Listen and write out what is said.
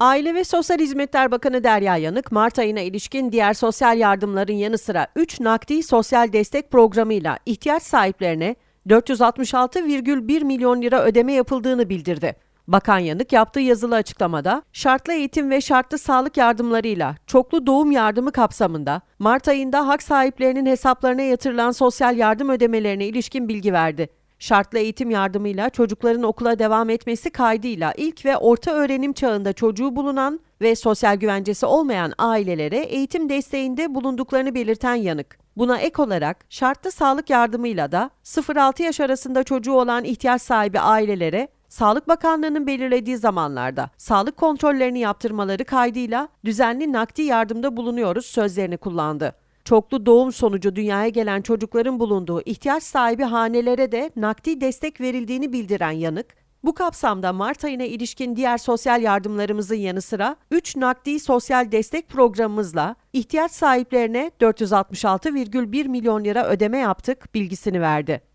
Aile ve Sosyal Hizmetler Bakanı Derya Yanık, Mart ayına ilişkin diğer sosyal yardımların yanı sıra 3 nakdi sosyal destek programıyla ihtiyaç sahiplerine 466,1 milyon lira ödeme yapıldığını bildirdi. Bakan Yanık yaptığı yazılı açıklamada şartlı eğitim ve şartlı sağlık yardımlarıyla çoklu doğum yardımı kapsamında Mart ayında hak sahiplerinin hesaplarına yatırılan sosyal yardım ödemelerine ilişkin bilgi verdi. Şartlı eğitim yardımıyla çocukların okula devam etmesi kaydıyla ilk ve orta öğrenim çağında çocuğu bulunan ve sosyal güvencesi olmayan ailelere eğitim desteğinde bulunduklarını belirten yanık. Buna ek olarak şartlı sağlık yardımıyla da 0-6 yaş arasında çocuğu olan ihtiyaç sahibi ailelere Sağlık Bakanlığı'nın belirlediği zamanlarda sağlık kontrollerini yaptırmaları kaydıyla düzenli nakdi yardımda bulunuyoruz sözlerini kullandı. Çoklu doğum sonucu dünyaya gelen çocukların bulunduğu ihtiyaç sahibi hanelere de nakdi destek verildiğini bildiren yanık, bu kapsamda Mart ayına ilişkin diğer sosyal yardımlarımızın yanı sıra 3 nakdi sosyal destek programımızla ihtiyaç sahiplerine 466,1 milyon lira ödeme yaptık bilgisini verdi.